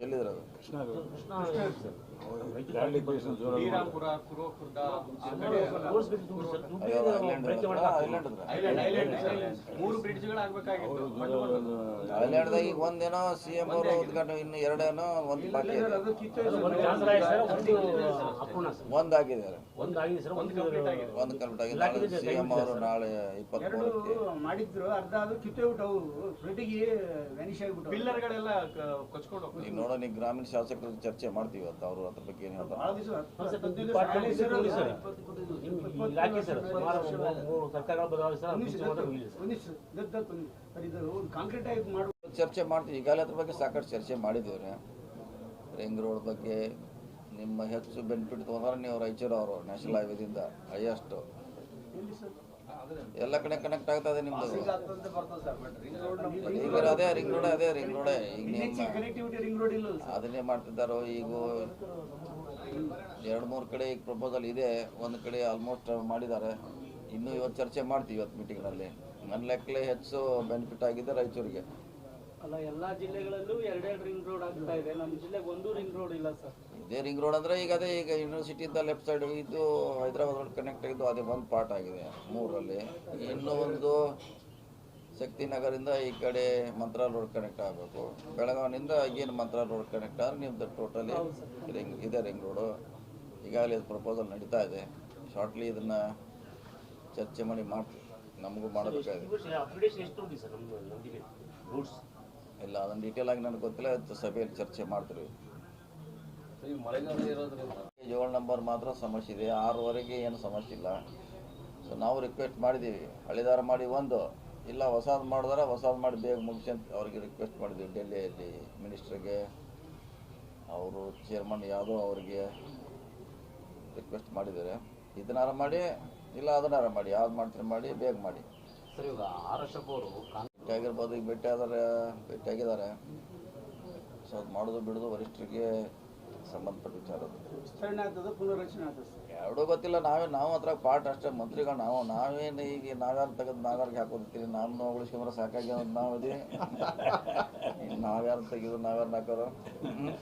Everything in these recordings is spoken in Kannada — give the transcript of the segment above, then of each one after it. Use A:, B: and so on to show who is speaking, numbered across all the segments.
A: ಎಲ್ಲಿದ್ರು ಅದು? ಐಲ್ಯಾಂಡ್ದಾಗ ಈಗ ಒಂದೇನೋ ಸಿ ಎಂ ಅವರು ಉದ್ಘಾಟನೆ ಇನ್ನು ಎರಡೇನೋ ಒಂದು ಬಾಕಿ ಇದೆ.
B: ಒಂದು
C: ಕಂಪ್ಲೀಟ್ ಆಗಿದೆ
A: ಒಂದು ಕಂಪ್ಲೀಟ್ ಆಗಿದೆ ನಾಳೆ ಸಿ ಎಂ ಅವರು ನಾಳೆ ಇಪ್ಪತ್ಮೂರಕ್ಕೆ.
D: ಮಾಡಿದ್ರು ಅರ್ಧ ಅದು ಕಿತ್ತೋಗ್ಬಿಟ್ಟು ಆಗಿಬಿಟ್ಟು
C: ಪಿಲ್ಲರ್ಗಳೆಲ್ಲ ಕ- ಕೊಚ್ಕೊಂಡು
A: ನೋಡೋಣ ಈಗ ಗ್ರಾಮೀಣ ಶಾಸಕರ ಚರ್ಚೆ ಮಾಡ್ತೀವಿ ಇವತ್ತು ಅವರು ಅದ್ರ ಬಗ್ಗೆ ಏನು ಹೇಳ್ತಾರೆ? ಚರ್ಚೆ ಮಾಡ್ತೀವಿ. ಈಗಾಗಲೇ ಅದ್ರ ಬಗ್ಗೆ ಸಾಕಷ್ಟು ಚರ್ಚೆ ಮಾಡಿದ್ದೇವೆ ರಿಂಗ್ ರೋಡ್ ಬಗ್ಗೆ ನಿಮ್ಮ ಹೆಚ್ಚು ಬೆನಿಫಿಟ್ ತೊಗೊಂಡ್ರೆ ನೀವು ರಾಯಚೂರು ಅವರು ನ್ಯಾಷನಲ್ ಹೈವೇದಿಂದ ಹೈಯೆಸ್ಟ್ ಎಲ್ಲ ಕಡೆ ಕನೆಕ್ಟ್ ಆಗ್ತದೆ ನಿಮ್ದು. ಈಗ ಅದೇ ರಿಂಗ್ ರೋಡ್ ಅದೇ ರಿಂಗ್ ರೋಡ್ ಈಗ ನಿಮ್ಮ ಅದನ್ನೇ ಮಾಡ್ತಿದ್ದಾರೋ ಈಗ? ಎರಡು ಮೂರು ಕಡೆ ಈಗ ಪ್ರಪೋಸಲ್ ಇದೆ. ಒಂದು ಕಡೆ ಆಲ್ಮೋಸ್ಟ್ ಮಾಡಿದ್ದಾರೆ. ಇನ್ನೂ ಇವತ್ತು ಚರ್ಚೆ ಮಾಡ್ತೀವಿ ಇವತ್ತು ಮೀಟಿಂಗ್ನಲ್ಲಿ ನನ್ನ ಲೆಕ್ಕಲೆ ಹೆಚ್ಚು ಬೆನಿಫಿಟ್ ಆಗಿದೆ ರಾಯಚೂರಿಗೆ
E: ಅಲ್ಲ ಎಲ್ಲಾ ಜಿಲ್ಲೆಗಳಲ್ಲೂ ಎರಡೆರಡು ರಿಂಗ್ ರೋಡ್ ಆಗ್ತಾ ಇದೆ. ನಮ್ಮ ಜಿಲ್ಲೆಗೆ ಒಂದು ರಿಂಗ್ ರೋಡ್ ಇಲ್ಲ ಸರ್.
A: ಇದೇ ರಿಂಗ್ ರೋಡ್ ಅಂದ್ರೆ ಈಗ ಅದೇ ಈಗ ಯೂನಿವರ್ಸಿಟಿಯಿಂದ ಲೆಫ್ಟ್ ಸೈಡ್ ಇದ್ದು ಹೈದರಾಬಾದ್ ರೋಡ್ ಕನೆಕ್ಟ್ ಆಗಿದ್ದು ಅದೇ ಒಂದು ಪಾರ್ಟ್ ಆಗಿದೆ ಮೂರಲ್ಲಿ ಇನ್ನೂ ಒಂದು ಶಕ್ತಿನಗರಿಂದ ಈ ಕಡೆ ಮಂತ್ರಾಲ್ ರೋಡ್ ಕನೆಕ್ಟ್ ಆಗಬೇಕು. ಬೆಳಗಾವಿನಿಂದ ಏನು ಮಂತ್ರಾಲ್ ರೋಡ್ ಕನೆಕ್ಟ್ ಆದ್ರೆ ನಿಮ್ದು ಟೋಟಲಿ ರಿಂಗ್ ಇದೆ ರಿಂಗ್ ರೋಡು ಈಗಾಗಲೇ ಪ್ರಪೋಸಲ್ ನಡೀತಾ ಇದೆ. ಶಾರ್ಟ್ಲಿ ಇದನ್ನು ಚರ್ಚೆ ಮಾಡಿ ಮಾಡ್ತೀವಿ ನಮಗೂ ಮಾಡಬೇಕಾಗಿದೆ. ಇಲ್ಲ ಅದನ್ನು ಡೀಟೇಲ್ ಆಗಿ ನನಗೆ ಗೊತ್ತಿಲ್ಲ ಸಭೆಯಲ್ಲಿ ಚರ್ಚೆ ಮಾಡ್ತೀವಿ. ಏಳು ನಂಬರ್ ಮಾತ್ರ ಸಮಸ್ಯೆ ಇದೆ ಆರೂವರೆಗೆ ಏನು ಸಮಸ್ಯೆ ಇಲ್ಲ. ಸೊ ನಾವು ರಿಕ್ವೆಸ್ಟ್ ಮಾಡಿದ್ದೀವಿ ಹಳಿದಾರ ಮಾಡಿ ಒಂದು ಇಲ್ಲ ಹೊಸದು ಮಾಡಿದ್ರೆ ಹೊಸದು ಮಾಡಿ ಬೇಗ ಮುಗಿಸಿ ಅಂತ ಅವ್ರಿಗೆ ರಿಕ್ವೆಸ್ಟ್ ಮಾಡಿದ್ವಿ ಡೆಲ್ಲಿಯಲ್ಲಿ ಮಿನಿಸ್ಟ್ರಿಗೆ ಅವರು ಚೇರ್ಮನ್ ಯಾವುದೋ ಅವರಿಗೆ ರಿಕ್ವೆಸ್ಟ್ ಮಾಡಿದ್ದಾರೆ. ಇದನ್ನಾರ ಮಾಡಿ ಇಲ್ಲ ಅದನ್ನಾರ ಮಾಡಿ ಯಾವ್ದು ಮಾಡ್ತೀರಿ ಮಾಡಿ ಬೇಗ ಮಾಡಿ.
F: ಸರಿ ಇವಾಗ ಆರ್ ಅಶೋಕ್ ಅವರು
A: ಭೇಟಿಯಾಗಿರ್ಬೋದು ಈಗ ಭೇಟಿ ಆದರೆ ಭೇಟಿಯಾಗಿದ್ದಾರೆ ಸೊ ಅದು ಮಾಡೋದು ಬಿಡೋದು ವರಿಷ್ಠರಿಗೆ ಸಂಬಂಧಪಟ್ಟ ವಿಚಾರ ಅದು. ಎರಡೂ ಗೊತ್ತಿಲ್ಲ ನಾವೇ ನಾವು ಹತ್ರ ಪಾಠ ಅಷ್ಟೇ ಮಂತ್ರಿಗಳು ನಾವು ನಾವೇನು ಈಗ ನಾವ್ಯಾರು ತೆಗೆದು ನಾವ್ಯಾರಿಗೆ ಹಾಕೋದಿರ್ತೀವಿ ನಾವು ಉಳಿಸ್ಕೊಂಡ್ರೆ ಸಾಕಾಗಿ ಅಂತ ನಾವು ಇದೀವಿ. ಇನ್ನು ನಾವ್ಯಾರು ತೆಗೆದು ನಾವ್ಯಾರು ಹಾಕೋರು ಹ್ಮ್.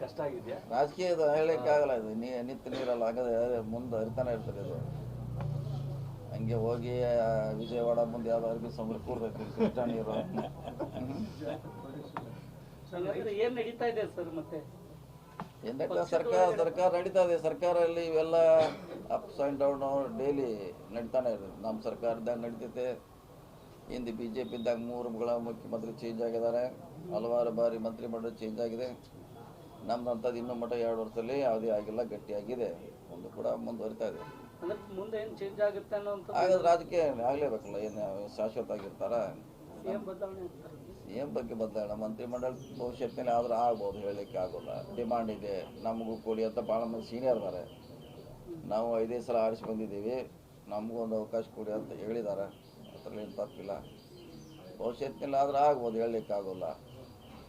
F: ಕಷ್ಟ ಆಗಿದೆಯಾ?
A: ರಾಜಕೀಯ ಇದು ಹೇಳಲಿಕ್ಕಾಗಲ್ಲ ಇದು ನೀ ನಿತ್ಯ ನೀರಲ್ಲ ಆಗದೆ ಮುಂದೆ ಹರಿತಾನೆ ಇರ್ತದೆ ಇದು. ಹಂಗೆ ಹೋಗಿ ವಿಜಯವಾಡ ಮುಂದೆ ಯಾವ್ದಾದ್ರು ಸಮುದ್ರ ಕೂಡ್ತೈತಿ ಕೃಷ್ಣ ನೀರು
E: ಏನ್ ನಡೀತಾ ಇದೆ ಸರ್ ಮತ್ತೆ?
A: ಎಂದಕ್ಕೆ ಸರ್ಕಾರ ಸರ್ಕಾರ ನಡೀತಾ ಇದೆ. ಸರ್ಕಾರ ಅಲ್ಲಿ ಇವೆಲ್ಲ ಅಪ್ಸ್ ಆ್ಯಂಡ್ ಡೌನ್ ಡೈಲಿ ನಡೀತಾನೆ ಇರ್ತದೆ ನಮ್ಮ ಸರ್ಕಾರದಾಗ ನಡೀತೈತೆ. ಹಿಂದೆ ಬಿ ಜೆ ಪಿದಾಗ ಮೂರುಗಳ ಮುಖ್ಯಮಂತ್ರಿ ಚೇಂಜ್ ಆಗಿದ್ದಾರೆ. ಹಲವಾರು ಬಾರಿ ಮಂತ್ರಿಮಂಡಲ ಚೇಂಜ್ ಆಗಿದೆ. ನಮ್ದು ಅಂಥದ್ದು ಇನ್ನೂ ಮಟ್ಟ ಎರಡು ವರ್ಷದಲ್ಲಿ ಯಾವುದೇ ಆಗಿಲ್ಲ ಗಟ್ಟಿಯಾಗಿದೆ. ಒಂದು ಕೂಡ ಮುಂದುವರಿತಾ ಇದೆ.
E: ಅಂದ್ರೆ ಮುಂದೆ ಏನು ಚೇಂಜ್ ಆಗುತ್ತೆ
A: ಹಾಗಾದ್ರೆ ರಾಜಕೀಯ ಆಗಲೇಬೇಕಲ್ಲ ಏನು ಶಾಶ್ವತ ಆಗಿರ್ತಾರ
E: ಸಿಎಂ ಬದಲಾವಣೆ
A: ಬಗ್ಗೆ ಬದಲಾವಣೆ ಮಂತ್ರಿಮಂಡಲ ಭವಿಷ್ಯತ್ತಿನಲ್ಲಿ ಆದ್ರೆ ಆಗ್ಬೋದು ಹೇಳಲಿಕ್ಕೆ ಆಗೋಲ್ಲ. ಡಿಮಾಂಡ್ ಇದೆ ನಮಗೂ ಕೊಡಿ ಅಂತ ಭಾಳ ಮಂದಿ ಸೀನಿಯರ್ ಇದ್ದಾರೆ ನಾವು ಐದೇ ಸಲ ಆರಿಸಿ ಬಂದಿದ್ದೀವಿ ನಮಗೂ ಒಂದು ಅವಕಾಶ ಕೊಡಿ ಅಂತ ಹೇಳಿದ್ದಾರೆ ಅದರಲ್ಲಿ ಏನು ತಪ್ಪಿಲ್ಲ. ಭವಿಷ್ಯತ್ತಿನಲ್ಲಿ ಆದ್ರೆ ಆಗ್ಬೋದು ಹೇಳಲಿಕ್ಕೆ ಆಗೋಲ್ಲ.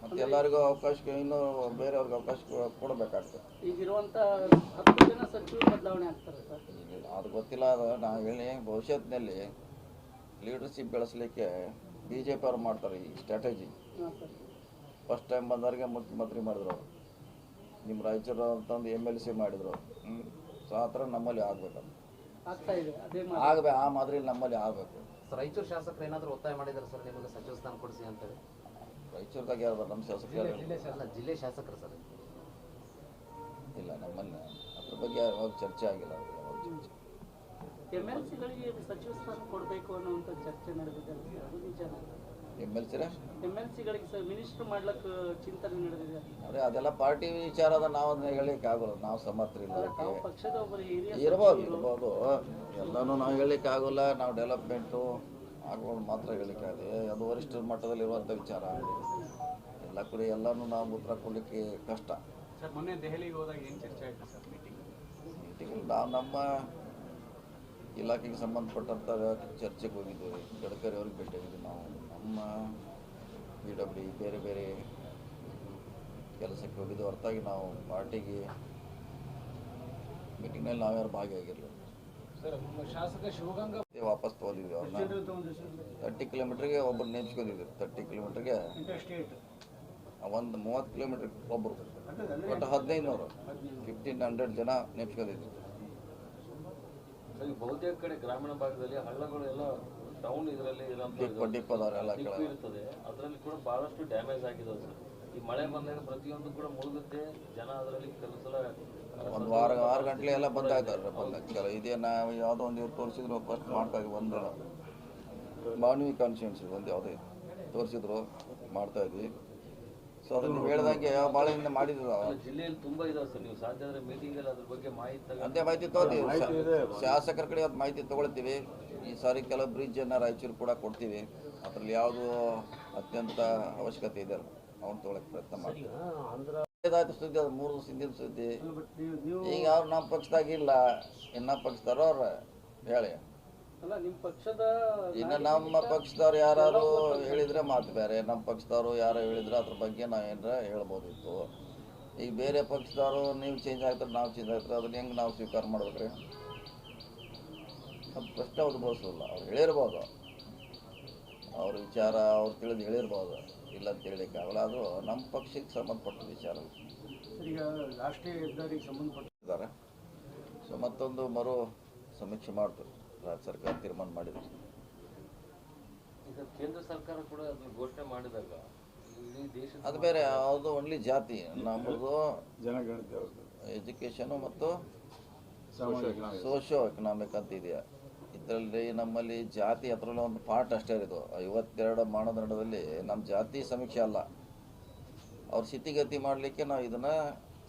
A: ಮತ್ತು ಎಲ್ಲರಿಗೂ ಅವಕಾಶ ಇನ್ನೂ ಬೇರೆಯವ್ರಿಗೆ ಅವಕಾಶ ಕೊಡಬೇಕಾಗ್ತದೆ.
E: ಈಗಿರುವಂತ ಹತ್ತು ಜನ ಸಚಿವರು ಬದಲಾವಣೆ ಆಗ್ತಾರೆ ಸರ್.
A: ಅದು ಗೊತ್ತಿಲ್ಲ ಅದು ನಾವು ಹೇಳಿ ಭವಿಷ್ಯತ್ತಿನಲ್ಲಿ ಲೀಡರ್ಶಿಪ್ ಬೆಳೆಸಲಿಕ್ಕೆ ಬಿ ಜೆ ಪಿ ಅವ್ರು ಮಾಡ್ತಾರೆ ಈ ಸ್ಟ್ರಾಟಜಿ ಫಸ್ಟ್ ಟೈಮ್ ಬಂದವ್ರಿಗೆ ಮುಖ್ಯಮಂತ್ರಿ ಮಾಡಿದ್ರು ನಿಮ್ಮ ರಾಯಚೂರು ಅಂತಂದು ಎಂ ಎಲ್ ಸಿ ಮಾಡಿದರು. ಹ್ಞೂ ಸೊ ಆ ಥರ ನಮ್ಮಲ್ಲಿ ಆಗ್ಬೇಕು. ಆಗಬೇಕು ಆ ಮಾದರಿ ನಮ್ಮಲ್ಲಿ ಆಗಬೇಕು.
F: ಸರ್ ರಾಯಚೂರು ಶಾಸಕರು ಏನಾದರೂ ಒತ್ತಾಯ ಮಾಡಿದ್ದಾರೆ ಸರ್ ನಿಮಗೆ ಸಚಿವ ಸ್ಥಾನ ಕೊಡಿಸಿ ಅಂತೇಳಿ?
A: ರಾಯಚೂರ್ದಾಗ ಯಾರು ನಮ್ಮ ಶಾಸಕರು
F: ಅಲ್ಲ ಜಿಲ್ಲೆ ಶಾಸಕರು ಸರ್.
A: ಇಲ್ಲ ನಮ್ಮನ್ನ ಅದ್ರ ಬಗ್ಗೆ ಯಾವಾಗ ಚರ್ಚೆ ಆಗಿಲ್ಲ ಅದು ಯಾವಾಗ ಚರ್ಚೆ
E: ಎಂ ಎಲ್ ಸಿಗಳಿಗೆ ಸಚಿವ ಸ್ಥಾನ ಕೊಡಬೇಕು ಅನ್ನುವಂಥ ಚರ್ಚೆ ನಡೆದಿದೆ ಅದು ನಿಜ
A: ಎಂ ಎಲ್ ಸಿರ
E: ಎಂ ಎಲ್ ಸಿಗಳಿಗೆ ಸರ್ ಮಿನಿಸ್ಟರ್ ಮಾಡ್ಲಿಕ್ಕೆ ಚಿಂತನೆ ನಡೆದಿದೆ.
A: ಅದೇ ಅದೆಲ್ಲ ಪಾರ್ಟಿ ವಿಚಾರ ಅದ ನಾವು ಅದನ್ನ ಹೇಳಲಿಕ್ಕೆ ಆಗೋಲ್ಲ. ನಾವು ಸಮರ್ಥರಿಲ್ಲ
E: ಅಲ್ಲ, ತಾವು
A: ಅದಕ್ಕೆ
E: ಪಕ್ಷದ ಒಬ್ಬರು ಹಿರಿಯ
A: ಇರ್ಬೋದು
E: ಸಚಿವರು.
A: ಇರ್ಬೋದು. ಎಲ್ಲನೂ ನಾವು ಹೇಳಲಿಕ್ಕೆ ಆಗೋಲ್ಲ. ನಾವು ಡೆವಲಪ್ಮೆಂಟು ಆಗೋದು ಮಾತ್ರ ಹೇಳಿಕಾದೆ ಅದು ಅದು ವರಿಷ್ಠ ಮಟ್ಟದಲ್ಲಿರುವಂಥ ವಿಚಾರ. ಎಲ್ಲ ಕಡೆ ಎಲ್ಲನೂ ನಾವು ಉತ್ತರ ಕೊಡಲಿಕ್ಕೆ ಕಷ್ಟ.
C: ಮೊನ್ನೆ ದೆಹಲಿಗೆ ಹೋದಾಗ ಏನು ಚರ್ಚೆ ಆಯ್ತು ಸರ್ ಮೀಟಿಂಗ್
A: ಮೀಟಿಂಗ್ ನಾವು ನಮ್ಮ ಇಲಾಖೆಗೆ ಸಂಬಂಧಪಟ್ಟಂಥ ಚರ್ಚೆಗೆ ಹೋಗಿದ್ದೀವಿ. ಗಡ್ಕರಿ ಅವ್ರಿಗೆ ಭೇಟಿಯಾಗಿದ್ದೀವಿ ನಾವು. ನಮ್ಮ ಪಿ ಡಬ್ಲ್ಯೂ ಬೇರೆ ಬೇರೆ ಕೆಲಸಕ್ಕೆ ಹೋಗಿದ್ದು ಹೊರತಾಗಿ ನಾವು ಪಾರ್ಟಿಗೆ ಮೀಟಿಂಗ್ನಲ್ಲಿ ನಾವ್ಯಾರು ಭಾಗಿಯಾಗಿರಲಿಲ್ಲ. ವಾಪಸ್ ತಗೊಂಡಿದ್ವಿ ಅವ್ರನ್ನ. ತರ್ಟಿ ಕಿಲೋಮೀಟ್ರಿಗೆ ಒಬ್ಬರು ನೇಮಿಸ್ಕೊಂಡಿದ್ದೀವಿ ತರ್ಟಿ ಕಿಲೋಮೀಟ್ರಿಗೆ. ಒಂದು ಮೂವತ್ತು ಕಿಲೋಮೀಟರ್ ಒಬ್ಬರು ಒಟ್ಟು ಹದಿನೈದು. ನೂರು ಫಿಫ್ಟೀನ್ ಹಂಡ್ರೆಡ್ ಜನ ನೇಮಿಸ್ಕೊಂಡಿದ್ವಿ
G: ಈ ಬಹುತೇಕ ಕಡೆ ಗ್ರಾಮೀಣ ಭಾಗದಲ್ಲಿ ಹಳ್ಳಗಳು ಎಲ್ಲ ಟೌನ್ ಇದರಲ್ಲಿ ಇರ್ತದೆ. ಅದರಲ್ಲಿ ಕೂಡ ಬಹಳಷ್ಟು ಡ್ಯಾಮೇಜ್ ಆಗಿದೆ ಸರ್. ಈ ಮಳೆ ಬಂದಾಗ ಪ್ರತಿಯೊಂದು ಕೂಡ ಮುಳುಗುತ್ತೆ. ಜನ ಅದರಲ್ಲಿ ಕೆಲವು ಸಲ
A: ಒಂದು ವಾರ ಆರು ಗಂಟೆ ಎಲ್ಲ ಬಂದ್ ಆಗ್ತಾರೆ ಬಂದ ಕೆಲ ಇದೇ ನಾವು ಯಾವುದೋ ಒಂದು ಇವ್ರು ತೋರಿಸಿದ್ರು ಫಸ್ಟ್ ಮಾಡ್ತಾ ಇದ್ವಿ ಒಂದು ಮಾನವಿ ಕಾನ್ಸ್ಟಿಟ್ಯೂನ್ಸಿ ಒಂದು ಯಾವುದೇ ತೋರಿಸಿದ್ರು ಮಾಡ್ತಾ ಇದ್ವಿ. ಸೊ ಅದನ್ನ ನೀವು ಹೇಳ್ದಂಗೆ ಭಾಳ ಹಿಂದೆ ಮಾಡಿದ್ರು.
G: ಜಿಲ್ಲೆಯಲ್ಲಿ ತುಂಬಾ ಇದಾವೆ ಸರ್ ನೀವು. ಸಾಧ್ಯ ಆದ್ರೆ ಮೀಟಿಂಗ್ ಅಲ್ಲಿ ಅದ್ರ ಬಗ್ಗೆ ಮಾಹಿತಿ ತಗೊಂಡು
A: ಅದೇ ಮಾಹಿತಿ ತಗೋತೀವಿ. ಶಾಸಕರ ಕಡೆ ಅದು ಮಾಹಿತಿ ತಗೊಳ್ತೀವಿ. ಈ ಸಾರಿ ಕೆಲವು ಬ್ರಿಡ್ಜ್ ಅನ್ನ ರಾಯಚೂರು ಕೂಡ ಕೊಡ್ತೀವಿ. ಅದರಲ್ಲಿ ಯಾವುದು ಅತ್ಯಂತ ಅವಶ್ಯಕತೆ ಇದೆ ಅವ್ನು ತಗೊಳಕ್ ಪ್ರಯತ್ನ
B: ಮಾಡ್ತೀವಿ.
A: ಇದಾಯ್ತು ಸುದ್ದಿ ಅದು ಮೂರು ದಿವಸ ಹಿಂದಿನ ಸುದ್ದಿ. ಈಗ ಅವ್ರು ನಮ್ಮ ಪಕ್ಷದಾಗ ಇಲ್ಲ. ಇನ್ನ ಪಕ್ಷದವ್ರು ಅವ್ರ ಹೇಳಿ.
E: ನಿಮ್ಮ
A: ಇನ್ನು ನಮ್ಮ ಪಕ್ಷದವ್ರು ಯಾರು ಹೇಳಿದ್ರೆ ಮಾತು ಬೇರೆ. ನಮ್ಮ ಪಕ್ಷದವರು ಯಾರು ಹೇಳಿದ್ರೆ ಅದ್ರ ಬಗ್ಗೆ ನಾವು ಏನಾರ ಹೇಳ್ಬೋದಿತ್ತು. ಈಗ ಬೇರೆ ಪಕ್ಷದವರು ನೀವು ಚೇಂಜ್ ಆಗ್ತಾರೆ ನಾವು ಚೇಂಜ್ ಆಗ್ತಾರೆ ಅದನ್ನ ಹೆಂಗೆ ನಾವು ಸ್ವೀಕಾರ ಮಾಡ್ಬೇಕ್ರಿ? ಅದು ಪ್ರಶ್ನೆ ಉದ್ಭವಿಸೋಲ್ಲ ಅವ್ರು ಹೇಳಿರ್ಬೋದು. ಅವ್ರ ವಿಚಾರ ಅವ್ರು ತಿಳಿದು ಹೇಳಿರ್ಬೋದು. ಇಲ್ಲ ಅಂತ ಹೇಳಲಿಕ್ಕೆ ಆಗಲ್ಲ. ಅದು ನಮ್ಮ ಪಕ್ಷಕ್ಕೆ ಸಂಬಂಧಪಟ್ಟ ವಿಚಾರ.
D: ಈಗ ರಾಷ್ಟ್ರೀಯ ಹೆದ್ದಾರಿಗೆ
A: ಸಂಬಂಧಪಟ್ಟಿದ್ದಾರೆ ಸೊ ಮತ್ತೊಂದು ಮರು ಸಮೀಕ್ಷೆ ಮಾಡ್ತು. ರಾಜ್ಯ ಸರ್ಕಾರ ತೀರ್ಮಾನ ಮಾಡಿದೆ
G: ಈಗ ಕೇಂದ್ರ ಸರ್ಕಾರ ಕೂಡ ಅದನ್ನ ಘೋಷಣೆ ಮಾಡಿದಾಗ
A: ಅದು ಬೇರೆ ಅದು ಓನ್ಲಿ ಜಾತಿ. ನಮ್ಮದು ಎಜುಕೇಷನು ಮತ್ತು ಸೋಷಿಯೋ ಎಕನಾಮಿಕ್ ಅಂತ ಇದೆಯಾ? ಇದರಲ್ಲಿ ನಮ್ಮಲ್ಲಿ ಜಾತಿ ಅದರಲ್ಲೂ ಒಂದು ಪಾರ್ಟ್ ಅಷ್ಟೇ ಇದು ಐವತ್ತೆರಡು ಮಾನದಂಡದಲ್ಲಿ ನಮ್ಮ ಜಾತಿ ಸಮೀಕ್ಷೆ ಅಲ್ಲ. ಅವ್ರ ಸ್ಥಿತಿಗತಿ ಮಾಡಲಿಕ್ಕೆ ನಾವು ಇದನ್ನು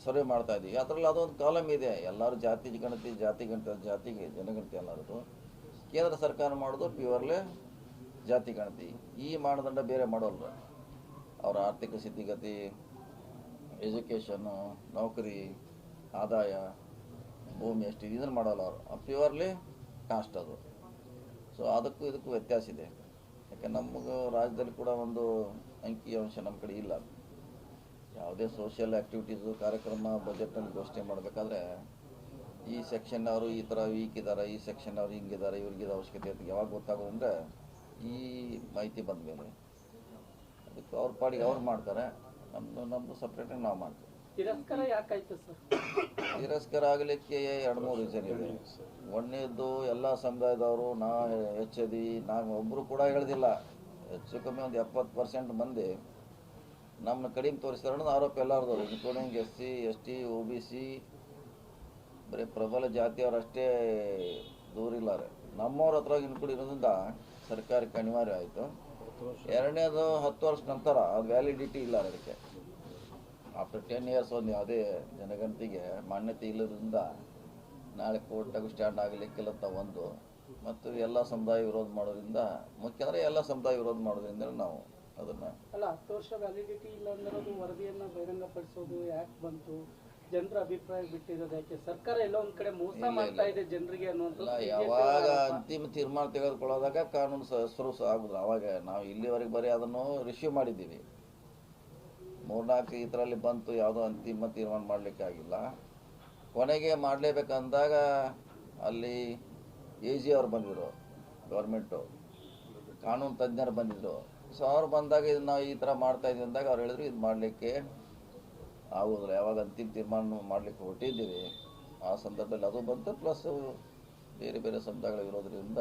A: ಸರ್ವೆ ಮಾಡ್ತಾ ಇದ್ದೀವಿ ಅದರಲ್ಲಿ ಅದೊಂದು ಕಾಲಮ್ ಇದೆ. ಎಲ್ಲರೂ ಜಾತಿ ಗಣತಿ ಜಾತಿ ಗಣತಿ, ಜಾತಿ ಜನಗಣತಿ ಅನ್ನೋದು. ಕೇಂದ್ರ ಸರ್ಕಾರ ಮಾಡೋದು ಪ್ಯೂರ್ಲಿ ಜಾತಿ ಗಣತಿ. ಈ ಮಾನದಂಡ ಬೇರೆ ಮಾಡೋಲ್ಲ ಅವರ ಆರ್ಥಿಕ ಸ್ಥಿತಿಗತಿ, ಎಜುಕೇಷನ್ನು, ನೌಕರಿ, ಆದಾಯ, ಭೂಮಿ ಎಷ್ಟು ಇದನ್ನು ಮಾಡೋಲ್ಲ ಅವರು. ಪ್ಯೂರ್ಲಿ ಕಾಸ್ಟ್ ಅದು. ಸೊ ಅದಕ್ಕೂ ಇದಕ್ಕೂ ವ್ಯತ್ಯಾಸ ಇದೆ. ಯಾಕೆ, ನಮಗೆ ರಾಜ್ಯದಲ್ಲಿ ಕೂಡ ಒಂದು ಅಂಕಿ ಅಂಶ ನಮ್ಮ ಕಡೆ ಇಲ್ಲ. ಯಾವುದೇ ಸೋಷಿಯಲ್ ಆ್ಯಕ್ಟಿವಿಟೀಸು ಕಾರ್ಯಕ್ರಮ ಬಜೆಟ್ನಲ್ಲಿ ಘೋಷಣೆ ಮಾಡಬೇಕಾದ್ರೆ, ಈ ಸೆಕ್ಷನ್ ಅವರು ಈ ಥರ ವೀಕ್ ಇದ್ದಾರೆ ಈ ಸೆಕ್ಷನ್ ಅವರು ಹಿಂಗಿದ್ದಾರೆ ಇವ್ರಿಗೆ ಇದು ಅವಶ್ಯಕತೆ ಅಂತ ಯಾವಾಗ ಗೊತ್ತಾಗೋದಂದ್ರೆ, ಈ ಮಾಹಿತಿ ಬಂದ ಮೇಲೆ ಅದಕ್ಕೆ ಅವ್ರ ಪಾಡಿಗೆ ಅವ್ರು ಮಾಡ್ತಾರೆ. ನಮ್ಮದು ನಮ್ಮದು ಸಪ್ರೇಟಾಗಿ ನಾವು ಮಾಡ್ತೀವಿ.
E: ತಿರಸ್ಕಾರ ಸರ್?
A: ಆಗಲಿಕ್ಕೆ ಎರಡು ಮೂರು ರೀಸನ್ ಇದೆ. ಒಂದನೇದ್ದು ಎಲ್ಲ ಸಮುದಾಯದವರು ನಾ ಹೆಚ್ಚದಿ ನಾವು ಒಬ್ಬರು ಕೂಡ ಹೇಳ್ದಿಲ್ಲ. ಹೆಚ್ಚು ಕಮ್ಮಿ ಒಂದು ಎಪ್ಪತ್ತು ಪರ್ಸೆಂಟ್ ಮಂದಿ ನಮ್ಮ ಕಡಿಮೆ ತೋರಿಸ್ತಾರೆ ಅನ್ನೋದು ಆರೋಪ ಎಲ್ಲರದವ್ರು including S C, S T O B C, ಬರೀ ಪ್ರಬಲ ಜಾತಿಯವರಷ್ಟೇ ದೂರಿಲ್ಲಾರೆ. ನಮ್ಮವ್ರ ಹತ್ರ ಇನ್ಕ್ಲೂಡ್ ಇರೋದ್ರಿಂದ ಸರ್ಕಾರಕ್ಕೆ ಅನಿವಾರ್ಯ ಆಯಿತು. ಎರಡನೇದು ಹತ್ತು ವರ್ಷ ನಂತರ ಅದು ವ್ಯಾಲಿಡಿಟಿ ಇಲ್ಲ ಅದಕ್ಕೆ. ಆಫ್ಟರ್ ಟೆನ್ ಇಯರ್ಸ್ ಒಂದು ಯಾವುದೇ ಜನಗಣತಿಗೆ ಮಾನ್ಯತೆ ಇಲ್ಲದ್ರಿಂದ ನಾಳೆ ಕೋರ್ಟಾಗ ಸ್ಟ್ಯಾಂಡ್ ಆಗಲಿಕ್ಕಿಲ್ಲ ಅಂತ ಒಂದು ಮತ್ತು ಎಲ್ಲ ಸಮುದಾಯ ವಿರೋಧ ಮಾಡೋದ್ರಿಂದ ಮುಖ್ಯ ಅಂದರೆ ಎಲ್ಲ ಸಮುದಾಯ ವಿರೋಧ ಮಾಡೋದ್ರಿಂದ ನಾವು ಅದನ್ನು
E: ಅಲ್ಲ ಹತ್ತು ವರ್ಷ ವ್ಯಾಲಿಡಿಟಿ ಇಲ್ಲ ಅಂದ್ರೆ ಅದು ವರದಿಯನ್ನ ಬಹಿರಂಗಪಡಿಸೋದು ಯಾಕೆ ಬಂತು? ಜನರ ಅಭಿಪ್ರಾಯ ಬಿಟ್ಟಿರೋದು ಯಾಕೆ? ಸರ್ಕಾರ ಎಲ್ಲ ಒಂದ್ ಕಡೆ ಮೋಸ ಮಾಡ್ತಾ ಇದೆ ಜನರಿಗೆ
A: ಅನ್ನೋದು
E: ಅನ್ನುವಂಥದ್ದು
A: ಯಾವಾಗ ಅಂತಿಮ ತೀರ್ಮಾನ ತೆಗೆದುಕೊಳ್ಳೋದಾಗ ಕಾನೂನು ಸ- ಶುರು ಆಗುದು ಅವಾಗ ನಾವು ಇಲ್ಲಿವರೆಗೆ ಬರೀ ಅದನ್ನು ರಿಸೀವ್ ಮಾಡಿದ್ದೀವಿ. ಮೂರ್ನಾಲ್ಕು ಇದರಲ್ಲಿ ಬಂತು, ಯಾವುದೋ ಅಂತಿಮ ತೀರ್ಮಾನ ಮಾಡಲಿಕ್ಕೆ ಆಗಿಲ್ಲ. ಕೊನೆಗೆ ಮಾಡಲೇಬೇಕಂದಾಗ ಅಲ್ಲಿ ಎ ಜಿ ಅವ್ರು ಬಂದಿದ್ರು, ಗೌರ್ಮೆಂಟು. ಕಾನೂನು ತಜ್ಞರು ಬಂದಿದ್ರು. ಸೊ ಅವ್ರು ಬಂದಾಗ ಇದು ನಾವು ಈ ಥರ ಮಾಡ್ತಾ ಇದ್ದೀವಿ ಅಂದಾಗ ಅವ್ರು ಹೇಳಿದ್ರು, ಇದು ಮಾಡಲಿಕ್ಕೆ ಆಗೋದಿಲ್ಲ. ಯಾವಾಗ ಅಂತಿಮ ತೀರ್ಮಾನ ಮಾಡಲಿಕ್ಕೆ ಹೊರಟಿದ್ದೀವಿ, ಆ ಸಂದರ್ಭದಲ್ಲಿ ಅದು ಬಂತು. ಪ್ಲಸ್ ಬೇರೆ ಬೇರೆ ವಿರೋಧದಿಂದ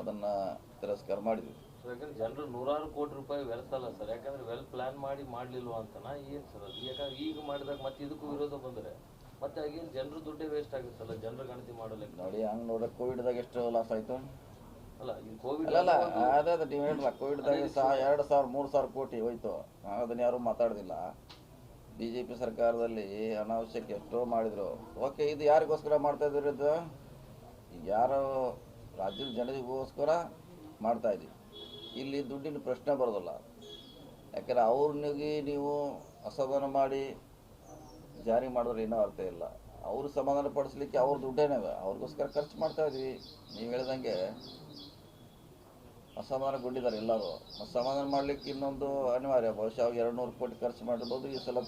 A: ಅದನ್ನು ತಿರಸ್ಕಾರ ಮಾಡಿದ್ವಿ.
G: ಯಾಕಂದ್ರೆ ಜನರು ನೂರಾರು ಕೋಟಿ ರೂಪಾಯಿ ವ್ಯರ್ಥ ಅಲ್ಲ ಸರ್ ಯಾಕಂದ್ರೆ ವೆಲ್ ಪ್ಲಾನ್ ಮಾಡಿ ಮಾಡ್ಲಿಲ್ವಾ ಅಂತನ ಏನ್ ಸರ್ ಅದು? ಯಾಕಂದ್ರೆ ಈಗ ಮಾಡಿದಾಗ ಮತ್ತೆ ಇದಕ್ಕೂ ವಿರೋಧ ಬಂದ್ರೆ? ಮತ್ತೆ ಆಗೇನ್ ಜನರು ದುಡ್ಡೇ ವೇಸ್ಟ್ ಆಗುತ್ತಲ್ಲ ಜನರ ಗಣತಿ ಮಾಡಲಿಕ್ಕೆ
A: ನೋಡಿ ಹಂಗೆ ನೋಡ್ರೆ ಕೋವಿಡ್ದಾಗ ಎಷ್ಟು ಲಾಸ್ ಆಯಿತು.
G: ಅಲ್ಲ ಈ ಕೋವಿಡ್
A: ಅಲ್ಲ ಅದೇ ಅದೇ ನೀವು ಹೇಳಿಲ್ಲ ಕೋವಿಡ್ದಾಗ ಸಹ ಎರಡು ಸಾವಿರ ಮೂರು ಸಾವಿರ ಕೋಟಿ ಹೋಯ್ತು. ಅದನ್ನ ಯಾರೂ ಮಾತಾಡೋದಿಲ್ಲ. ಬಿ ಜೆ ಪಿ ಸರ್ಕಾರದಲ್ಲಿ ಅನಾವಶ್ಯಕ ಎಷ್ಟೋ ಮಾಡಿದ್ರು. ಓಕೆ ಇದು ಯಾರಿಗೋಸ್ಕರ ಮಾಡ್ತಾ ಇದ್ರು ಇದು? ಯಾರೋ ರಾಜ್ಯದ ಜನರಿಗೋಸ್ಕರ ಮಾಡ್ತಾ ಇದ್ದೀವಿ. ಇಲ್ಲಿ ದುಡ್ಡಿನ ಪ್ರಶ್ನೆ ಬರೋದಿಲ್ಲ. ಯಾಕಂದ್ರೆ ಅವ್ರನಿಗೆ ನೀವು ಅಸಮಾಧಾನ ಮಾಡಿ ಜಾರಿ ಮಾಡಿದ್ರೆ ಏನೂ ಅರ್ಥ ಇಲ್ಲ. ಅವರು ಸಮಾಧಾನ ಪಡಿಸ್ಲಿಕ್ಕೆ ಅವ್ರ ದುಡ್ಡೇನವೆ ಅವ್ರಿಗೋಸ್ಕರ ಖರ್ಚು ಮಾಡ್ತಾ ಇದ್ವಿ. ನೀವು ಹೇಳ್ದಂಗೆ ಅಸಮಾಧಾನಗೊಂಡಿದ್ದಾರೆ ಎಲ್ಲರೂ. ಸಮಾಧಾನ ಮಾಡಲಿಕ್ಕೆ ಇನ್ನೊಂದು ಅನಿವಾರ್ಯ. ಬಹುಶಃ ಅವಾಗ ಎರಡು ನೂರು ಕೋಟಿ ಖರ್ಚು ಮಾಡಿರ್ಬೋದು. ಈ ಸಲ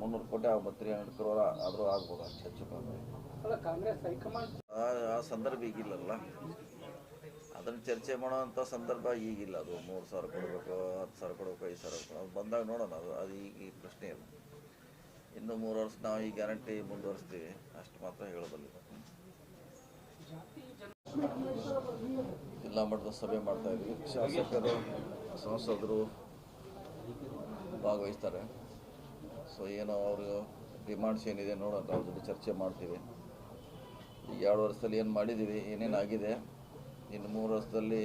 A: ಮುನ್ನೂರು ಕೋಟಿ ಆಗ್ಬೋದು ತ್ರೀ ಹಂಡ್ರೆಡ್ ಕ್ರೋರ ಆದರೂ ಆಗ್ಬೋದು ಅಷ್ಟು ಹೆಚ್ಚು ಆ ಸಂದರ್ಭ ಈಗಿಲ್ಲಲ್ಲ. ಅದನ್ನು ಚರ್ಚೆ ಮಾಡೋವಂಥ ಸಂದರ್ಭ ಈಗಿಲ್ಲ. ಅದು ಮೂರು ಸಾವಿರ ಕೊಡಬೇಕು, ಹತ್ತು ಸಾವಿರ ಕೊಡಬೇಕು, ಐದು ಸಾವಿರ ಕೊಡಬೇಕು. ಅದು ಬಂದಾಗ ನೋಡೋಣ, ಅದು ಅದು ಈಗ ಈ ಪ್ರಶ್ನೆ ಇಲ್ಲ ಇನ್ನು ಮೂರು ವರ್ಷ, ನಾವು ಈ ಗ್ಯಾರಂಟಿ ಮುಂದುವರಿಸ್ತೀವಿ. ಅಷ್ಟು ಮಾತ್ರ ಹೇಳೋದಲ್ಲ. ಜಿಲ್ಲಾ ಮಟ್ಟದ ಸಭೆ ಮಾಡ್ತಾ ಇದ್ವಿ. ಶಾಸಕರು, ಸಂಸದರು ಭಾಗವಹಿಸ್ತಾರೆ. ಸೊ, ಏನೋ ಅವರು ಡಿಮಾಂಡ್ಸ್ ಏನಿದೆ ನೋಡೋಣ, ಅವ್ರ ಜೊತೆ ಚರ್ಚೆ ಮಾಡ್ತೀವಿ. ಎರಡು ವರ್ಷದಲ್ಲಿ ಏನು ಮಾಡಿದ್ದೀವಿ, ಏನೇನು ಆಗಿದೆ ಇನ್ನು ಮೂರು ವರ್ಷದಲ್ಲಿ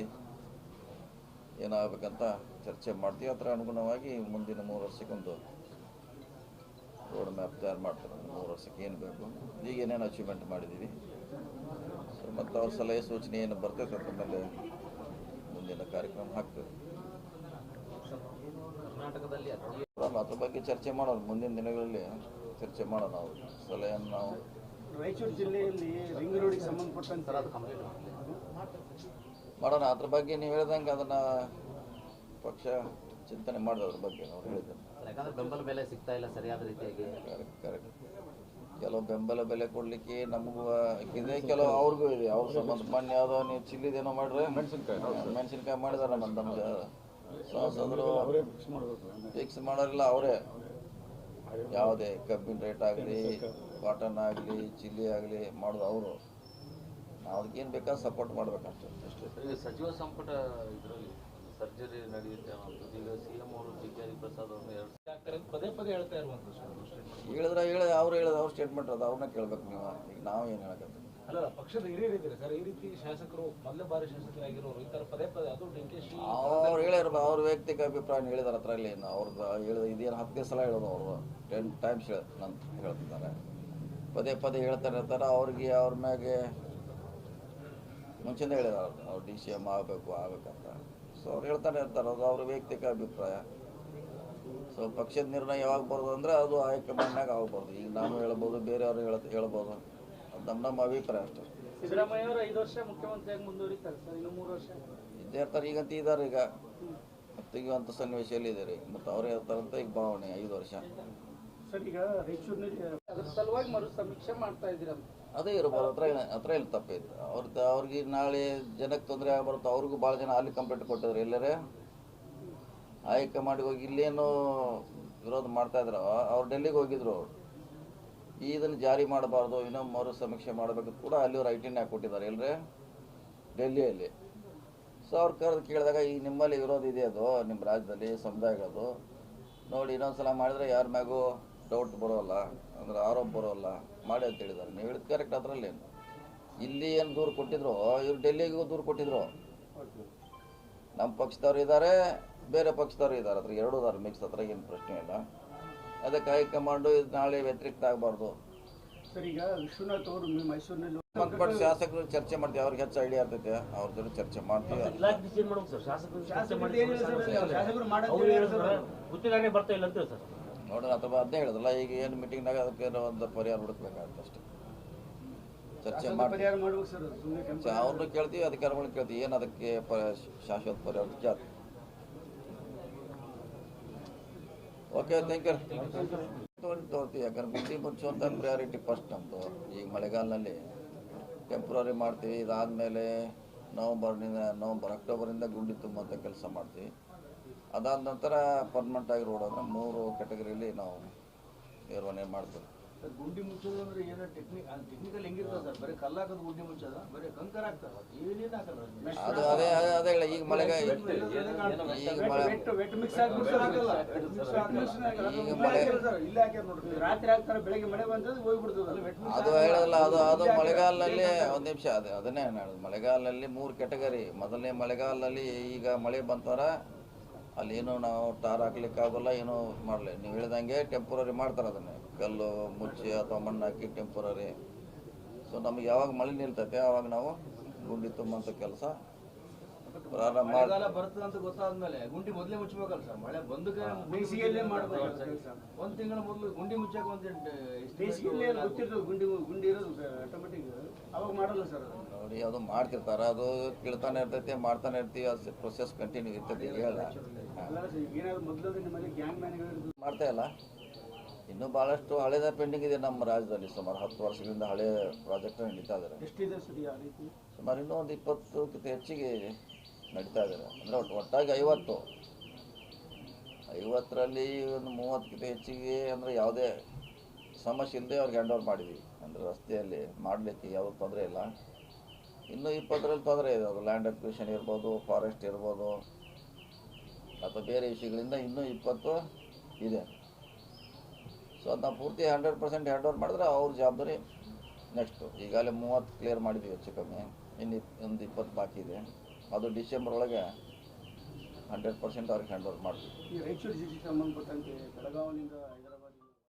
A: ಏನಾಗಬೇಕಂತ ಚರ್ಚೆ ಮಾಡ್ತೀವಿ. ಅದರ ಅನುಗುಣವಾಗಿ ಮುಂದಿನ ಮೂರು ವರ್ಷಕ್ಕೊಂದು ರೋಡ್ ಮ್ಯಾಪ್ ತಯಾರು ಮಾಡ್ತಾರೆ. ಮೂರು ವರ್ಷಕ್ಕೆ ಏನು ಬೇಕು? ಈಗ ಏನೇನು ಅಚೀವ್ಮೆಂಟ್ ಮಾಡಿದ್ದೀವಿ? ಸೊ ಮತ್ತು ಅವ್ರ ಸಲಹೆ ಸೂಚನೆ ಏನು ಬರ್ತೈತೆ ಅದ್ರ ಮೇಲೆ ಮುಂದಿನ ಕಾರ್ಯಕ್ರಮ ಹಾಕ್ತೇವೆ. ಅದ್ರ ಬಗ್ಗೆ ಚರ್ಚೆ ಮಾಡೋಣ. ಮುಂದಿನ ದಿನಗಳಲ್ಲಿ ಚರ್ಚೆ ಮಾಡೋಣ. ನಾವು ಸಲಹೆಯನ್ನು ನಾವು
D: ರಾಯಚೂರು ಜಿಲ್ಲೆಯಲ್ಲಿ ರಿಂಗ್ ರೋಡಿಗೆ ಸಂಬಂಧಪಟ್ಟಂತೆ
F: ಸರ್ ಅದು ಕಂಪ್ಲೀಟ್ ಮಾಡಲಿ
A: ಮಾಡೋಣ ಅದ್ರ ಬಗ್ಗೆ ನೀವು ಹೇಳ್ದಂಗೆ ಅದನ್ನ ಪಕ್ಷ ಚಿಂತನೆ ಮಾಡಿದೆ ಅದ್ರ ಬಗ್ಗೆ ಅವ್ರು ಹೇಳಿದ್ದೇನೆ
F: ಯಾಕಂದ್ರೆ ಬೆಂಬಲ ಬೆಲೆ ಸಿಗ್ತಾ ಇಲ್ಲ ಸರಿಯಾದ ರೀತಿಯಾಗಿ.
A: ಕರೆಕ್ಟ್ ಕರೆಕ್ಟ್ ಕೆಲವು ಬೆಂಬಲ ಬೆಲೆ ಕೊಡ್ಲಿಕ್ಕೆ ನಮಗೂ ಇದೆ ಕೆಲವು ಅವ್ರಿಗೂ ಇದೆ ಅವ್ರ ಸಂಬಂಧ. ಮೊನ್ನೆ ಯಾವುದೋ ನೀವು ಚಿಲ್ಲಿದೇನೋ ಮಾಡ್ರೆ ಮೆಣಸಿನ್ಕಾಯಿ ಮೆಣಸಿನ್ಕಾಯಿ ಮಾಡಿದಾರೆ ನಮ್ಮ ನಮ್ಗೆ ಸಂಸದರು ಫಿಕ್ಸ್ ಮಾಡೋರಿಲ್ಲ ಅವರೇ. ಯಾವುದೇ ಕಬ್ಬಿನ ರೇಟ್ ಆಗಲಿ ಕಾಟನ್ ಆಗಲಿ ಚಿಲ್ಲಿ ಆಗಲಿ ಮಾಡೋದು ಅವರು. ನಾವು ಅದಕ್ಕೇನು ಬೇಕಾದ್ರೆ ಸಪೋರ್ಟ್ ಮಾಡ್ಬೇಕಷ್ಟೇ ಅಷ್ಟೇ.
G: ಸಚಿವ ಸಂಪುಟ ಇದರಲ್ಲಿ ಸರ್ಜರಿ ನಡೆಯುತ್ತೆ ಈಗ ಸಿ ಎಂ ಅವರು ಜಿ ಪ್ರಸಾದ್ ಅವ್ರನ್ನ
C: ಪದೇ ಪದೇ ಹೇಳ್ತಾ ಇರುವಂತ ಸರ್
A: ಹೇಳಿದ್ರೆ ಹೇಳ ಅವ್ರು ಹೇಳಿದ ಅವ್ರ ಸ್ಟೇಟ್ಮೆಂಟ್ ಅದ ಅವ್ರನ್ನ ಕೇಳ್ಬೇಕು ನೀವು. ಈಗ ನಾವು ಏನು ಹೇಳಕತ್ತೀವಿ?
C: ಅಲ್ಲ ಪಕ್ಷದ ಹಿರಿಯರು ಇದ್ದಾರೆ ಸರ್. ಈ ರೀತಿ ಶಾಸಕರು ಮೊದಲ ಬಾರಿ ಶಾಸಕರಾಗಿರೋರು ಈ ತರ ಪದೇ ಪದೇ ಅದು ಡಿ ಕೆ ಶಿ
A: ಅವ್ರು ಹೇಳಿರ್ಬ ಅವ್ರ ವೈಯಕ್ತಿಕ ಅಭಿಪ್ರಾಯ ಹೇಳಿದಾರೆ ಅದ್ರಲ್ಲಿ ಏನು ಅವ್ರದ್ದು ಹೇಳಿದ ಇದೇನು ಹತ್ತನೇ ಸಲ ಹೇಳೋದು ಅವರು ಟೆನ್ ಟೈಮ್ಸ್ ಹೇಳ ನಂತ ಹೇಳ್ತಿದ್ದಾರೆ. ಪದೇ ಪದೇ ಹೇಳ್ತಾರೆ ಇರ್ತಾರೆ ಅವ್ರಿಗೆ ಅವ್ರ ಮ್ಯಾಗೆ ಮುಂಚೆನೇ ಹೇಳಿದಾರೆ ಅವ್ರು. ಡಿ ಸಿ ಎಂ ಆಗಬೇಕು ಆಗಬೇಕಂತ. ಸೊ ಅವ್ರು ಹೇಳ್ತಾನೆ ಇರ್ತಾರೆ. ಅದು ಅವ್ರ ವೈಯಕ್ತಿಕ ಅಭಿಪ್ರಾಯ. ಸೊ ಪಕ್ಷದ ನಿರ್ಣಯ ಯಾವಾಗ ಬರೋದು ಅಂದರೆ ಅದು ಹೈಕಮಾಂಡ್ನಾಗ ಆಗ್ಬಾರ್ದು. ಈಗ ನಾನು ಹೇಳ್ಬೋದು ಬೇರೆಯವರು ಹೇಳ ಹೇಳ್ಬೋದು. ಅದು ನಮ್ಮ ನಮ್ಮ ಅಭಿಪ್ರಾಯ ಅಷ್ಟೇ.
E: ವರ್ಷ
A: ಇದ್ದೇ ಇರ್ತಾರೆ ಈಗಂತ ಇದ್ದಾರೆ ಈಗ. ತೆಗೆಯುವಂಥ ಸನ್ನಿವೇಶದಲ್ಲಿ ಇದ್ದಾರೆ ಮತ್ತು ಅವ್ರು ಹೇಳ್ತಾರಂತ ಈಗ ಭಾವನೆ ಐದು ವರ್ಷ.
D: ಸರ್ ಈಗ ರಾಯಚೂರಿನಲ್ಲಿ
E: ಅದ್ರ ಸಲುವಾಗಿ ಮರು ಸಮೀಕ್ಷೆ ಮಾಡ್ತಾ ಇದ್ದೀರಂತ
A: ಅದೇ ಇರಬಾರ್ದು ಹತ್ರ ಇಲ್ಲ ಹತ್ರ ಏನು ತಪ್ಪೈತೆ ಅವ್ರ ಅವ್ರಿಗೆ ನಾಳೆ ಜನಕ್ಕೆ ತೊಂದರೆ ಆಗಬಾರ್ದು, ಅವ್ರಿಗೂ ಭಾಳ ಜನ ಅಲ್ಲಿ ಕಂಪ್ಲೇಂಟ್ ಕೊಟ್ಟಿದ್ರು, ಎಲ್ಲರೇ. ಆಯ್ಕೆ ಮಾಡಿ ಹೋಗಿ ಇಲ್ಲೇನು ವಿರೋಧ ಮಾಡ್ತಾಯಿದ್ರು ಅವ್ರು ಡೆಲ್ಲಿಗೆ ಹೋಗಿದ್ರು. ಈ ಇದನ್ನು ಜಾರಿ ಮಾಡಬಾರ್ದು ಇನ್ನೊಮ್ಮೆ ಮರು ಸಮೀಕ್ಷೆ ಮಾಡಬೇಕು ಕೂಡ ಅಲ್ಲಿ ಅವ್ರು ಐಟಿನ್ಯಾಗ ಕೊಟ್ಟಿದ್ದಾರೆ ಎಲ್ಲರೇ ಡೆಲ್ಲಿಯಲ್ಲಿ. ಸೊ ಅವ್ರು ಕರೆದು ಕೇಳಿದಾಗ, ಈ ನಿಮ್ಮಲ್ಲಿ ವಿರೋಧ ಇದೆ ಅದು? ನಿಮ್ಮ ರಾಜ್ಯದಲ್ಲಿ ಸಮುದಾಯಗಳದು ನೋಡಿ ಇನ್ನೊಂದು ಸಲ ಮಾಡಿದ್ರೆ ಯಾರ ಮ್ಯಾಗೂ ಡೌಟ್ ಬರೋಲ್ಲ ಅಂದ್ರೆ ಆರೋಪ ಬರೋಲ್ಲ ಮಾಡಿ ಅಂತ ಹೇಳಿದ್ದಾರೆ. ನೀವು ಹೇಳಿದ ಕರೆಕ್ಟ್ ಅದರಲ್ಲಿ. ಇಲ್ಲಿ ಏನು ದೂರು ಕೊಟ್ಟಿದ್ರು ಇವ್ರು ಡೆಲ್ಲಿಗೂ ದೂರು ಕೊಟ್ಟಿದ್ರು. ನಮ್ಮ ಪಕ್ಷದವ್ರು ಇದ್ದಾರೆ ಬೇರೆ ಪಕ್ಷದವ್ರು ಇದ್ದಾರೆ ಅದ್ರ ಎರಡೂ ಇದಾರೆ ಮಿಕ್ಸ್ ಹತ್ರ ಏನು ಪ್ರಶ್ನೆ ಇಲ್ಲ. ಅದಕ್ಕೆ ಹೈಕಮಾಂಡು ಇದು ನಾಳೆ ವ್ಯತಿರಿಕ್ತ ಆಗಬಾರ್ದು.
D: ಸರ್ ಈಗ ವಿಶ್ವನಾಥ್ ಅವರು ಮೈಸೂರಿನಲ್ಲಿ
A: ಸಂಬಂಧಪಟ್ಟ ಶಾಸಕರು ಚರ್ಚೆ ಮಾಡ್ತೀವಿ. ಅವ್ರಿಗೆ ಹೆಚ್ಚು ಐಡಿಯಾ ಇರ್ತೈತೆ. ಅವ್ರ ಜೊತೆ ಚರ್ಚೆ ಮಾಡ್ತೀವಿ.
B: ಶಾಸಕರು ಬರ್ತಾ ಇಲ್ಲ ಅಂತ ಸರ್.
A: ನೋಡೋಣ ಅಥವಾ ಅದೇ ಹೇಳಿದಲ್ಲ ಈಗ ಏನು ಮೀಟಿಂಗ್ನಾಗ ಅದಕ್ಕೆ ಏನೋ ಒಂದು ಪರಿಹಾರ ಹುಡುಕ್ಬೇಕಾಗುತ್ತೆ ಅಷ್ಟೇ. ಚರ್ಚೆ ಮಾಡಿ ಅವ್ರನ್ನ ಕೇಳ್ತೀವಿ ಅಧಿಕಾರಿಗಳನ್ನ ಕೇಳ್ತೀವಿ ಏನು ಅದಕ್ಕೆ ಶಾಶ್ವತ ಪರಿಹಾರ ಕೇಳ್ತೀವಿ. ಓಕೆ ಥ್ಯಾಂಕ್ ಯು ತೊಗೊಳ್ತೀವಿ ಯಾಕಂದ್ರೆ ಗುಂಡಿ ಮುಚ್ಚುವಂಥ ಪ್ರಯಾರಿಟಿ ಫಸ್ಟ್ ನಮ್ಮದು ಈಗ ಮಳೆಗಾಲದಲ್ಲಿ ಟೆಂಪ್ರರಿ ಮಾಡ್ತೀವಿ ಇದಾದಮೇಲೆ ನವಂಬರ್ನಿಂದ ನವಂಬರ್ ಅಕ್ಟೋಬರಿಂದ ಗುಂಡಿ ತುಂಬುವಂಥ ಕೆಲಸ ಮಾಡ್ತೀವಿ. ಅದಾದ ನಂತರ ಪರ್ಮನೆಂಟ್ ಆಗಿ ರೋಡ್ ಅಂದರೆ ಮೂರು ಕ್ಯಾಟಗರಿಯಲ್ಲಿ ನಾವು ನಿರ್ವಹಣೆ ಮಾಡ್ತೀವಿ.
D: ಸರ್, ಗುಂಡಿ ಮುಚ್ಚೋದು ಅಂದ್ರೆ ಏನೋ ಟೆಕ್ನಿಕ್ ಟೆಕ್ನಿಕಲ್ ಹೆಂಗಿರ್ತದೆ ಸರ್? ಬರೀ ಕಲ್ಲಾಕದು ಗುಂಡಿ ಮುಚ್ಚೋದ? ಬರೀ ಕಂಕರ್ ಹಾಕ್ತಾರ ಏನೇನು ಹಾಕಲ್ಲ
A: ಅದು ಅದೇ ಅದೇ ಅದೇ ಹೇಳ ಈಗ ಮಳೆಗಾಲ ಈಗ ಮಳೆ
D: ವೆಟ್ ಮಿಕ್ಸ್
A: ಈಗ ಮಳೆ-
D: ಇಲ್ಲೇ ಹಾಕ್ಯಾರ ನೋಡ್ರಿ. ರಾತ್ರಿ ಹಾಕ್ತಾರೆ ಬೆಳಗ್ಗೆ ಮಳೆ ಬಂದ್ರೆ ಹೋಗ್ಬಿಡ್ತದಲ್ಲ ವೆಟ್
A: ಅದು ಹೇಳಲ್ಲ ಅದು ಅದು ಮಳೆಗಾಲದಲ್ಲಿ ಒಂದು ನಿಮಿಷ ಅದೇ ಅದನ್ನೇ ಹೇಳೋದು. ಮಳೆಗಾಲದಲ್ಲಿ ಮೂರು ಕೆಟಗರಿ ಮೊದಲನೇ ಮಳೆಗಾಲದಲ್ಲಿ ಈಗ ಮಳೆ ಬಂತಾರ ಅಲ್ಲಿ ಏನೋ ನಾವು ಟಾರ್ ಹಾಕ್ಲಿಕ್ಕೆ ಆಗೋಲ್ಲ ಏನೋ ಮಾಡಲಿ. ನೀವು ಹೇಳಿದಂಗೆ ಟೆಂಪರರಿ ಮಾಡ್ತಾರೆ ಅದನ್ನೇ. ಕಲ್ಲು, ಮುಚ್ಚಿ ಅಥವಾ ಮಣ್ಣು ಹಾಕಿ ಟೆಂಪರರಿ ಸೊ ನಮಗೆ ಯಾವಾಗ ಮಳೆ ನಿಲ್ತೈತೆ ಆವಾಗ ನಾವು ಗುಂಡಿ ತುಂಬುವಂಥ ಕೆಲಸ
H: ಮಳೆಗಾಲ ಬರ್ತದೆ ಅಂತ ಗೊತ್ತಾದ್ಮೇಲೆ ಗುಂಡಿ ಮೊದಲೇ ಮುಚ್ಚಬೇಕಲ್ಲ ಸರ್? ಮಳೆ ಬಂದಕ್ಕೆ
D: ಬೇಸಿಗೆಯಲ್ಲೇ ಮಾಡ್ಬೇಕು ಸರ್
H: ಒಂದ್ ತಿಂಗಳ ಮೊದಲು ಗುಂಡಿ ಮುಚ್ಚಕ್ಕೆ ಒಂದ್
D: ಬೇಸಿಗೆಯಲ್ಲಿ ಗೊತ್ತಿರ್ತದೆ ಗುಂಡಿ ಗುಂಡಿ ಇರೋದು ಆಟೋಮೆಟಿಕ್ ಅವಾಗ ಮಾಡಲ್ಲ ಸರ್ ಅದು.
A: ನೋಡಿ ಅದು ಮಾಡ್ತಿರ್ತಾರೆ. ಅದು ಕೇಳ್ತಾನೆ ಇರ್ತೈತೆ ಮಾಡ್ತಾನೆ ಇರ್ತೀವಿ. ಅದು ಪ್ರೊಸೆಸ್ ಕಂಟಿನ್ಯೂ ಇರ್ತೈತಿ ಈಗ ಹೇಳ.
D: ಏನಾದ್ರು ಮೊದಲು ನಿಮ್ಮಲ್ಲಿ ಗ್ಯಾಂಗ್ ಮ್ಯಾನ್ಗಳು
A: ಮಾಡ್ತಾ ಇಲ್ಲ. ಇನ್ನೂ ಭಾಳಷ್ಟು ಹಳೆದ ಪೆಂಡಿಂಗ್ ಇದೆ ನಮ್ಮ ರಾಜ್ಯದಲ್ಲಿ. ಸುಮಾರು ಹತ್ತು ವರ್ಷಗಳಿಂದ ಹಳೆ ಪ್ರಾಜೆಕ್ಟ್ ನಡೀತಾ ಇದ್ದಾರೆ
E: ಎಷ್ಟಿದೆ ಆ ರೀತಿ?
A: ಸುಮಾರು ಇನ್ನೂ ಒಂದು ಇಪ್ಪತ್ತಕ್ಕಿಂತ ಹೆಚ್ಚಿಗೆ ನಡೀತಾ ಇದ್ದಾರೆ ಅಂದರೆ ಒಟ್ಟು ಒಟ್ಟಾಗಿ ಐವತ್ತು. ಐವತ್ತರಲ್ಲಿ ಒಂದು ಮೂವತ್ತಕ್ಕಿಂತ ಹೆಚ್ಚಿಗೆ ಅಂದರೆ ಯಾವುದೇ ಸಮಸ್ಯೆ ಇಲ್ಲದೆ ಅವ್ರಿಗೆ ಹ್ಯಾಂಡ್ ಓವರ್ ಮಾಡಿದ್ವಿ. ಅಂದರೆ ರಸ್ತೆಯಲ್ಲಿ ಮಾಡಲಿಕ್ಕೆ ಯಾವುದೂ ತೊಂದರೆ ಇಲ್ಲ. ಇನ್ನೂ ಇಪ್ಪತ್ತರಲ್ಲಿ ತೊಂದರೆ ಇದೆ. ಅದು ಲ್ಯಾಂಡ್ ಅಕ್ವಿಷನ್ ಇರ್ಬೋದು ಫಾರೆಸ್ಟ್ ಇರ್ಬೋದು, ಅಥವಾ ಬೇರೆ ವಿಷಯಗಳಿಂದ ಇನ್ನೂ ಇಪ್ಪತ್ತು ಇದೆ. ಸೊ ಅದನ್ನ ಪೂರ್ತಿ ಹಂಡ್ರೆಡ್ ಪರ್ಸೆಂಟ್ ಹ್ಯಾಂಡ್ ಓವರ್ ಮಾಡಿದ್ರೆ ಅವ್ರ ಜವಾಬ್ದಾರಿ ನೆಕ್ಸ್ಟು ಈಗಾಗಲೇ ಮೂವತ್ತು ಕ್ಲಿಯರ್ ಮಾಡಿದ್ವಿ ಹೆಚ್ಚು ಕಮ್ಮಿ. ಇನ್ನು ಒಂದು ಇಪ್ಪತ್ತು ಬಾಕಿ ಇದೆ. ಅದು ಡಿಸೆಂಬರ್ ಒಳಗೆ ಹಂಡ್ರೆಡ್ ಪರ್ಸೆಂಟ್ ಅವ್ರಿಗೆ ಹ್ಯಾಂಡ್ ಓವರ್ ಮಾಡ್ತೀವಿ.
E: ಈ ರಾಯಚೂರು ಜಿಲ್ಲೆಗೆ ಸಂಬಂಧಪಟ್ಟಂತೆ ಬೆಳಗಾವಿನಿಂದ